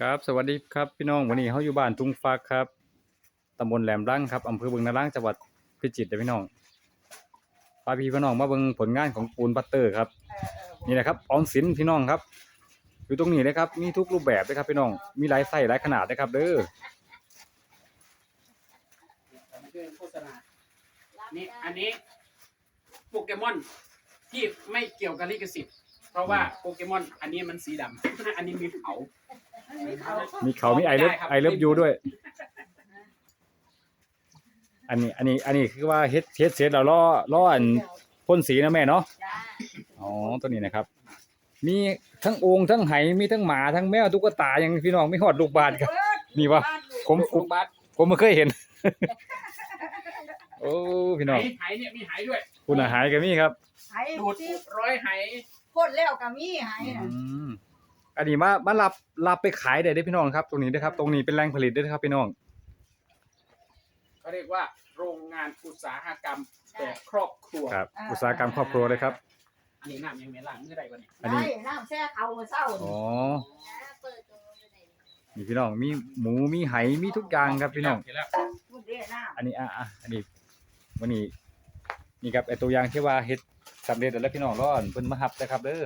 ครับสวัสดีครับพี่น้องวันนี้เขาอยู่บ้านทุ่งฟักครับตำบลแหลมรังครับอำเภอบึงนารังจังหวัดพิจิตรเด้อพี่น้องพาพี่พี่น้องมาเบิ่งผลงานของปูนบัตเตอร์ครับนี่แหละครับออมสินพี่น้องครับ อยู่ตรงนี้เลยครับมีทุกรูปแบบเลยครับพี่น้องมีหลายไส้หลายขนาดเลยครับ เด้อโฆษณานี่อันนี้โปเกมอนที่ไม่เกี่ยวกับลิขสิทธิ์เพราะว่าโปเกมอนอันนี้มันสีดำอันนี้มีเขา มีเขามีไอเลิฟได้ครับไอเลิฟยูด้วย อันนี้ อันนี้ อันนี้คือว่าเฮ็ดเฮ็ดเสร็จแล้วล่อล่ออันพ่นสีนะแม่เนาะจ้าอ๋อตัวนี้นะครับ มีทั้งโองค์ทั้งไหมีทั้งหมาทั้งแมวตุ๊กตาอย่างพี่น้องไม่หอดลูกบาศก์ครับมีวะผมผลูมกบัสผมไม่เคยเห็น โอ้พี่ไหน้องไหเนี่ยมีไหด้วย คุณอาหารก็มีครับไห้ดูดที่ร้อยไหพ่นแล้วก็มีไห้ อืน่ะมอันนี้มามารับรับไปขายได้เด้อพี่น้องครับ ตรงนี้นะครับ ตรงนี้เป็นแหล่งผลิตเด้อครับพี่น้องเขาเรียกว่าโรงงานอุตสาหกรรมแบบครอบครัวครับ อุตสาหกรรมครอบครัวเลยครับอันนี้น้ำยังไม่ล้างเมื่อใดวะเนี่ยอันนี้ได้น้ำแช่เขาเมื่อเช้าอ๋อเปิดตรงนู้นไปไหนนี่พี่น้องมีหมูมีไหมีทุกอย่างครับพี่น้องเห็นแล้วพูดเด้น้อันนี้อะอะอันนี้วันนี้นี่ครับไอตัวอย่างที่ว่าเฮ็ดสำเร็จแล้วพี่น้องร้อนเพิ่นมาหับนะครับเด้อ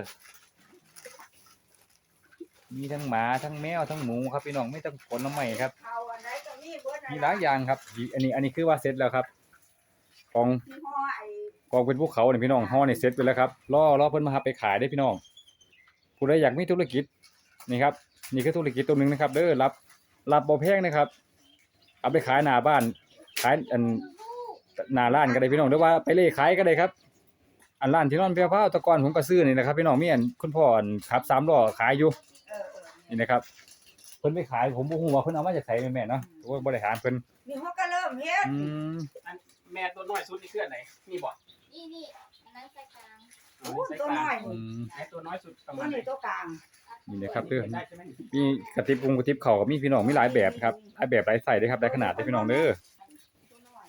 มีทั้งหมาทั้งแมวทั้งหมูครับพี่น้องไม่ต้องผลน้ำใหม่ครับำเขาอันไหนก็มีเบิดมีหลายอย่างครับอีอันนี้อันนี้คือว่าเสร็จแล้วครับกองที่ห่อไอ้กองเป็นภูเขาเนี่ยพี่น้องห่อนี่เสร็จไปแล้วครับรอรอเพิ่นมาหับไปขายได้อพี่น้องผู้ใดอยากมีธุรกิจนี่ครับนี่คือธุรกิจตัวหนึ่งนะครับเด้อรับรับบ่แพงนะครับ เอาไปขายหน้าบ้านขายอันหน้าร้านก็ได้พี่น้องหรือว่าไปเล่ขายก็ได้ครับ อันร้านที่นอนเพียวพาวแตะกอนผมก็ซื้อนี่นะครับพี่น้องมีอันคุณพ่ออันขับสามล้อขายอยู่เออเออนี่นะครับเพิ่นไปขายผมบ่ฮู้ว่าเพิ่นเอามาจากไสแม่ๆเนาะโอ้ยบ่ได้ถามเพิ่นนี่เขาก็เริ่มเฮ็ดอืมอันแม่ตัวน้อยสุดนี่คืออันไหนมีบ่นี่นี่อันนั้นใส่กลางอ๋ออู้ใส่ตัวกลาน้อยงอืนี่มไหนตัวน้อยสุดประตัมาวณไหนนี้ตัวกลางนี่นะครับเด้อได้ใช่ไหมมีกระติบกุงกระติบเข่าก็มีพี่น้องมีหลายแบบครับหลายแบบหลายไส้เด้อครับหลายขนาดเด้อพี่น้องเด้อ ตัวน้อย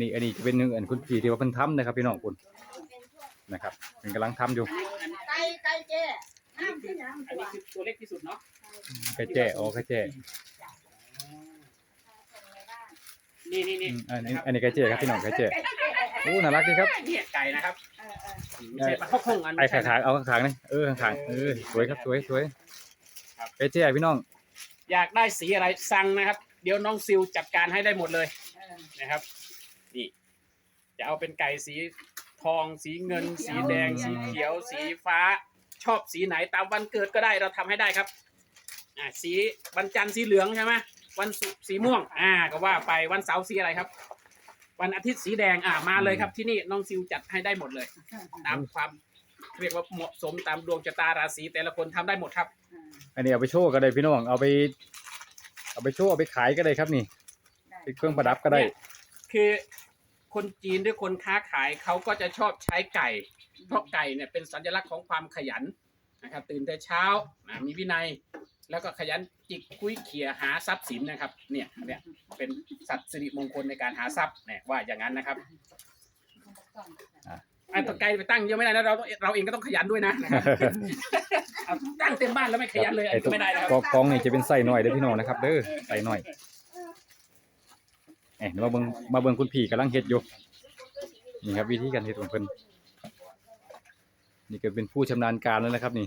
นี่อันนี้จะเป็นหนึงอันคุณพี่ที่ว่าเพิ่นทำนะครับพี่น้องคุณเป็นพวกนะครับเพิ่นกำลังทำอยู่ไก่ไก่เจ้น้ำที่น้ำอันตัวนี้คือตัวเล็กที่สุดเนาะไก่แจ้อ๋อไก่แจ้ส่งในบ้านนี่นี่อืนี่มอันนี้อันนี้ไก่แจ้ครับพี่น้องไก่แจ้โอ้น่ารักดีครับเนี่ยไก่นะครับเออเออไม่ใช่ปลาข้าวคงอันไอ้ขางๆเอาขางๆนี่เออขางๆเออสวยครับสวยสวยไก่แจ้พี่น้องอยากได้สีอะไรสั่งนะครับ เดี๋ยวน้องซิลจัดการให้ได้หมดเลยเออนะครับนี่ จะเอาเป็นไก่สีทอง สีเงิน สีแดง สีเขียว สีฟ้า ชอบสีไหนตามวันเกิดก็ได้เราทำให้ได้ครับอ่าสีวันจันทร์สีเหลืองใช่ไหมวันศุกร์สีม่วง อ่า ก็ว่าไปวันเสาร์สีอะไรครับ วันอาทิตย์สีแดงอ่ามาเลยครับ ที่นี่น้องซิลจัดให้ได้หมดเลย ตามความเรียกว่าเหมาะสมตามดวงชะตาราศีแต่ละคนทำได้หมดครับ อันนี้เอาไปโชว์ก็ได้พี่น้องเอาไป เอาไปโชว์เอาไปขายก็ได้ครับนี่เป็นเครื่องประดับก็ได้เนี่ยคือ คนจีนหรือคนค้าขายเขาก็จะชอบใช้ไก่ เพราะไก่เนี่ยเป็นสัญลักษณ์ของความขยันนะครับ ตื่นแต่เช้านะมีวินัย แล้วก็ขยันจิกคุยเขี่ยหาทรัพย์สินนะครับ เนี่ยเนี่ยเป็นสัตว์สิริมงคลในการหาทรัพย์เนี่ยว่าอย่างนั้นนะครับไอ้ตัวไก่ไปตั้งเยอะไม่ได้นะเราต้องเราเองก็ต้องขยันด้วยนะนะครับเอาตั้งเต็มบ้านแล้วไม่ขยันเลยอันไอ้นี้ตัวไม่ได้นะครับกอกองนี่จะเป็นไส้หน่อยเด้อพี่น้องนะครับ เด้อไส้หน่อย เอ๊ะมาเบิ่งมาเบิ่งคุณพี่กำลังเฮ็ดอยู่นี่ครับ วิธีการเฮ็ดของเพิ่นนี่ก็เป็นผู้ชำนาญการแล้วนะครับนี่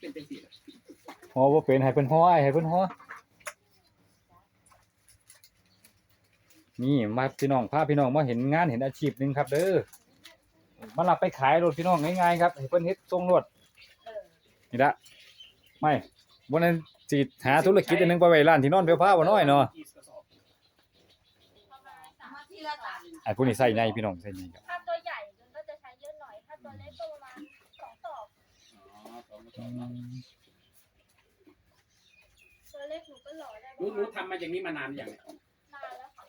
เป็นเป็นสีฮอบ่เป็นให้เพิ่นฮออ้ายให้เพิ่นฮอนี่มาพี่น้องพาพี่น้องมาเห็นงานเห็นอาชีพหนึงครับ เด้อมารับไปขายรถพี่น้องง่ายๆครับให้เพิ่นเฮ็ดส่งรถนี่ละไม่ วันนั้นสิหาธุรกิจอันหนึงไปไว้ร้านที่นอนเพียวผ้าบ่น้อยเนาะประมาณสามมาที่ละตันไอ้พวกนี้ใส่ใหญ่พี่น้องใส่ใหญ่ครับถ้าตัวใหญ่มันก็จะใช้เยอะหน่อย ถ้าตัวเล็กก็ประมาณสองศอกตัวเล็กหนูก็หล่อได้ปรู้ระมารู้ณทำมาอย่างนี้มานานหรือยังเนี่ยนานแล้วค่ะ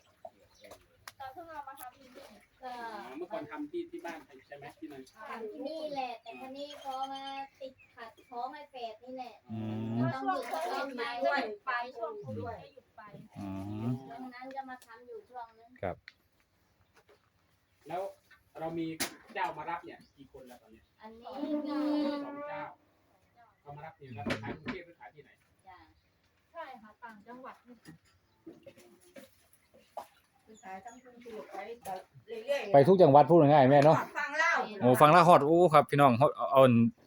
ตอนเพิ่งเอามาทำที่นี่ก็อ๋อเมื่อก่อนทำที่ที่บ้านใช่ไหมที่นั่น ทำที่นี่แหละ แต่ทีนี้พอมาติดขัดท้องไอ้เป็ดนี่แหละ อืม ต้องหยุดต้องไปด้วยไปช่วงโควิดก็หยุดไป อืม ดังนั้นจะมาทำอยู่ช่วงนึง ครับ เรามีเจ้ามารับเนี่ยกี่คนแล้วตอนเนี้ย อันนี้มี สองเจ้าเขามารับเนี่ยแล้วไปขายกรุงเทพหรือขายที่ไหน จ้ะ ใช่ค่ะต่าง จังหวัดนี่ไปขายทั้งกรุงเทพไปแต่เรื่อยๆไปทุกจังหวัดพูดง่ายๆแม่เนาะฟังเล่าโอ้ฟังลาวฮอดโอ้ครับพี่น้องเอาเอาเอา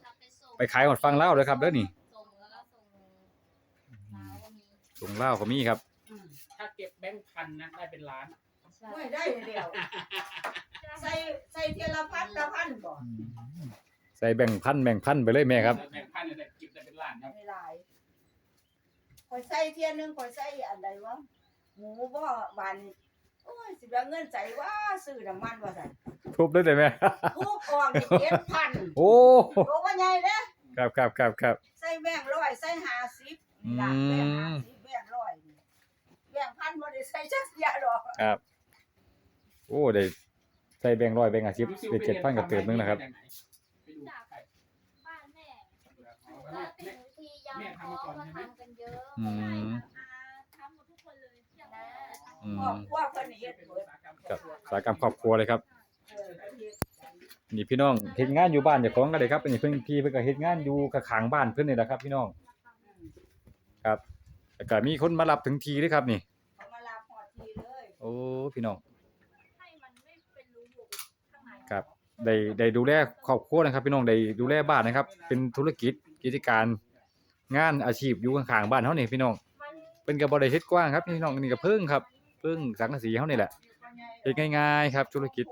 ถ้าไปส่งไปขายฮอดฟังลาวเลยครับเด้อนี่ส่งแล้วก็ส่งลาวก็มีส่งลาวก็มีครับอืมถ้าเก็บแบงค์พันนะได้เป็นล้านใช่ไม่ได้เดียวใส่ใส่เทียละพันละพันบ่ใส่แบ่งพันแบ่งพันไปเลยแม่ครับแบง อยใส่เทียหนึงคอยใส่อันใดวะหมูบ่บานนี่โอ้ยสิเอาเงินใจว่าซื้อน้ำมันว่าซั่นทุบได้เลยแม่ผู้กองนี่เจ็ดพันโอ้โตว่าใหญ่เด้อครับครับครับครับใส่แบงค์ร้อยใส่ห้าสิบนี่ล่ะอืมแบงค์ห้าสิบแบงค์ร้อยนี่แบงค์พันบ่ได้ใส่จักเสียดอกครับ โอ้ได้ใส่แบ่งร้อยแบ่งอาชีพได้เจ็ดพันกับเติมนึงนะครับไปดูใครบ้านแม่อ๋อปแม่กติแม่ทียำท้องก็ทำกัน เยอะอืม ทำหมดทุกคนเลยนะอืครอบมครัวเพิ่นนี่เฮ็ดเป็นเบิอุดตสาหกรรมครับอุตสาหกรรมครอบครัวเลยครับ เออเพิ่นเฮ็ดนี่พี่น้องเฮ็ดงานอยู่บ้านเจ้าของก็ได้ครับอันนี้เพิ่นพี่เพิ่นก็เฮ็ดงานอยู่ข้างๆบ้านเพิ่นนี่แหละครับ พี่น้องอืมครับแล้วก็มีคนมารับถึงทีด้วยครับนี่ เขามาลาพอดทีเลยโอ้พี่น้องให้มันไม่เป็นรูโหว่ข้างในครับได้ได้ดูแลครอบครัวนะครับ พี่น้องได้ดูแลบ้านนะครับ เป็นธุรกิจกิจการ งานอาชีพอยู่ข้างๆบ้านเฮานี่พี่น้องเป็นก็บ่ได้เฮ็ดกว้างครับพี่น้องนี่ก็เพิ่งครับเพิ่งสังกะสีเฮานี่แหละเฮ็ดง่ายๆครับ ธุรกิจ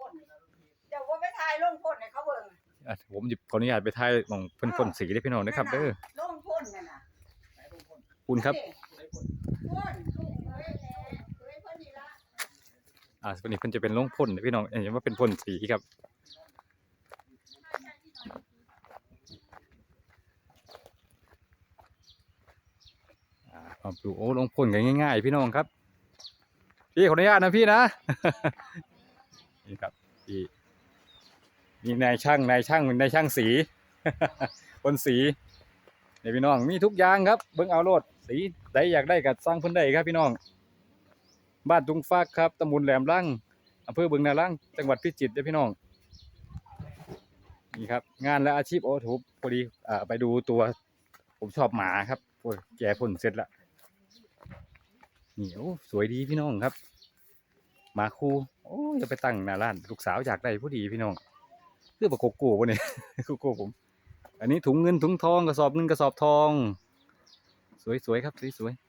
เดี๋ยวว่าไปถ่ายลงพ่นให้เขาเบิ่งอะผมหยิบขออนุญาตไปถ่ายหม่องเพิ่นพ่นสีเด้พี่น้องนะครับเด้อลงพ่นนั่นน่ะคนคุณครับพ่นลูกเอ้ยเอ้ยเพิ่นนี่ละอ่าวันนี้เพิ่นจะเป็นลงพ่นนะพี่น้องเห็นว่าเป็นพ่นสีครับ ดูโอ้ลงพ่นกันง่าย ๆ พี่น้องครับ พี่ขออนุญาตนะพี่นะ นี่ครับพี่มีนายช่างนายช่างนายช่างสีพ่นสีเนี่ยพี่น้องมีทุกอย่างครับ เบิ่งเอาโลดสีใดอยากได้ก็สร้างเพิ่นได้ครับ พี่น้อง บ้านตุงฟากครับตำบลแหลมล่างอำเภอเบึงนาล่างจังหวัดพิจิตรเด้อพี่น้องนี่ครับงานและอาชีพโอ้ถูพอดีอ่าไปดูตัว ผมชอบหมาครับโอ้แกพ่นเสร็จแล้วะนี่โอ้สวยดีพี่น้องครับหมาคูโอ้ยจะไปตั้งหน้าร้านลูกสาวอยากได้ผู้ดีพี่น้องเรื่อประกบกูวะเนี่ยโกโก้ผม อันนี้ถุงเงินถุงทองกระสอบเงินกระสอบทอง สวยๆครับสวยๆ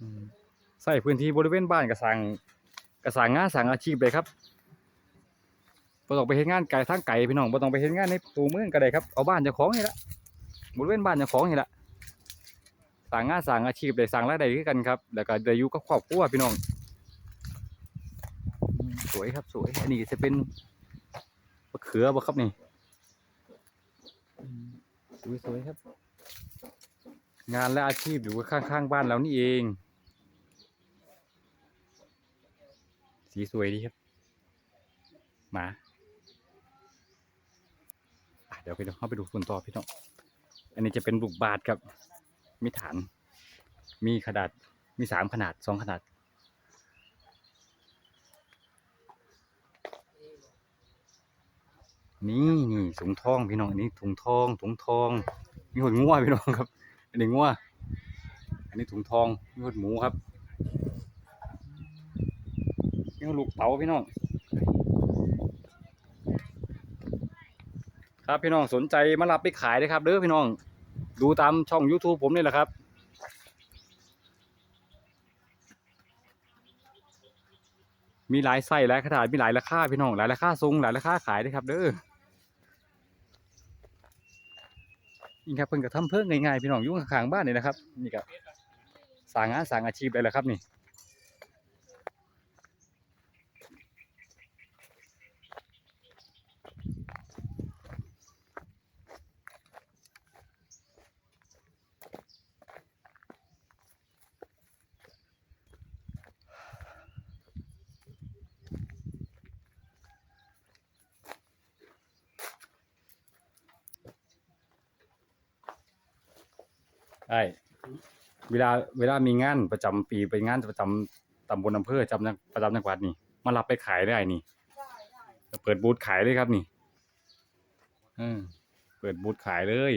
อืมใส่พื้นที่บริเวณบ้านกระสังกระสังงานสังอาชีพเลยครับบ่ต้องไปเฮ็ดงานไกลทางไกลพี่น้องบ่ต้องไปเฮ็ดงานในตัวเมืองก็ได้ครับเอาบ้านเจ้าของนี่ละบริเวณบ้านเจ้าของนี่ละ สั่งงานสั่งอาชีพได้สั่งรายได้คือกันครับ แล้วก็ได้อยู่กับครอบครัวพี่น้อง สวยครับสวย อันนี้จะเป็นมะเขือบ่ครับนี่อืมสวยครับ งานและอาชีพอยู่ข้างๆบ้านเรานี่เอง สีสวยดีครับ หมาเดี๋ยวไปดูเข้าไปดูฝุ่นต่อพี่น้อง อันนี้จะเป็นบุกบาทครับ มีฐาน มีขนาด มีสามขนาดสองขนาด นี่นี่ถุงทองพี่น้องอันนี้ถุงทองถุงทอง มีหดงัวพี่น้องครับ อันนี้งัวอันนี้ถุงทองมีหดหมูครับนี่ลูกเต๋าพี่น้องครับพี่น้องสนใจมารับไปขายเลยครับเด้อพี่น้อง ดูตามช่อง YouTube ผมนี่แหละครับ มีหลายไส้หลายขนาดมีหลายราคาพี่น้องหลายราคาทรงหลายราคาขายเลยครับเด้อนี่ครับเพิ่งก็ทำเพิ่งง่ายๆพี่น้องอยู่ข้างๆบ้านนี่นะครับ นี่ก็สร้างงานสร้างอาชีพเลยแล้วครับนี่ ใช่เวลาเวลามีงานประจำปีไปงานประจำตำบลอำเภอจำจัประจำจังหวัดนี่มารับไปขายได้นี่ ได้ได้เปิดบูธขายเลยครับนี่เออเปิดบูธขายเลย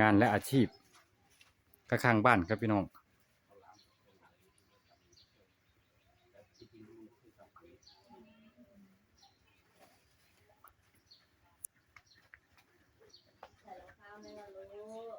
งานและอาชีพกระคังบ้านครับพี่น้อง 在楼下那个路。